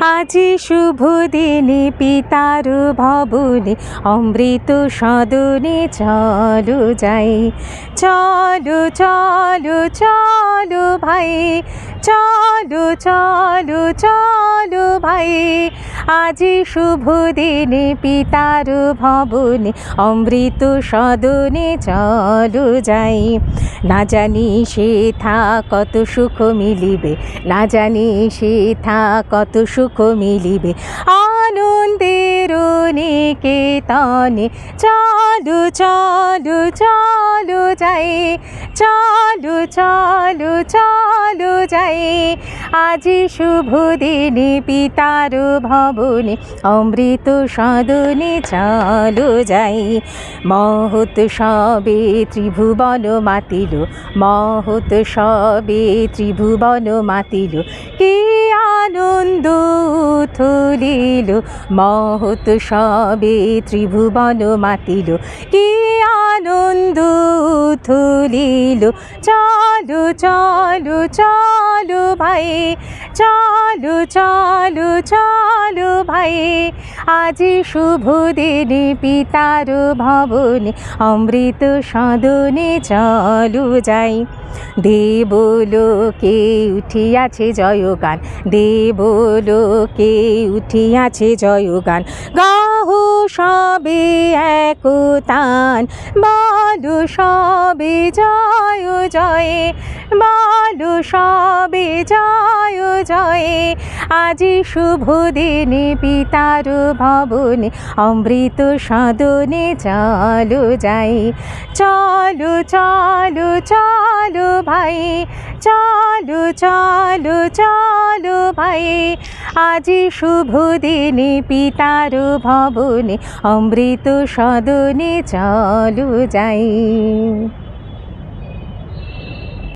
আজি শুভ দিনে পিতার ভবনে অমৃত সদনে চলু যাই। চলু চলু চলো ভাই চলো চলো চলো ভাই। আজি শুভ দিনে, পিতার ভবনে, অমৃত সদনে চলো যাই। না জানি সে থা কত সুখ মিলিবে, না জানি সে থা কত সুখ মিলিবে। আনন্দের নিকেতনে, চলো চলো চলো যাই। চলো চলো চলো যাই আজি শুভ দিনে পিতার ভবনে অমৃত সদনে চলো যাই মহৎ সবে ত্রিভুবন মাতিল, মহৎ সবে ত্রিভুবন মাতিল। কি আনন্দ উথলিল মহৎ সবে ত্রিভুবন মাতিল। কি আনন্দ উথলিল চলো চলো চলো ভাই, চলো চলো চলো ভাই। আজি শুভ দিনে পিতার ভবনে, অমৃত সদনে চলো যাই। দেবলোকে উঠিয়াছে জয়গান, দেবলোকে উঠিয়াছে জয়গান। গাহ সবে একতান, বালু সবে জয় জয়ে, বালু সবে জয় জয়ে। আজি শুভ দিনে পিতার ভবনে অমৃত সদনে চলো যাই। চলো চলো চলো ভাই, চলো চলো চলো ভাই। আজি শুভ দিনে পিতার ভবনে অমৃত সদনে চলো যাই।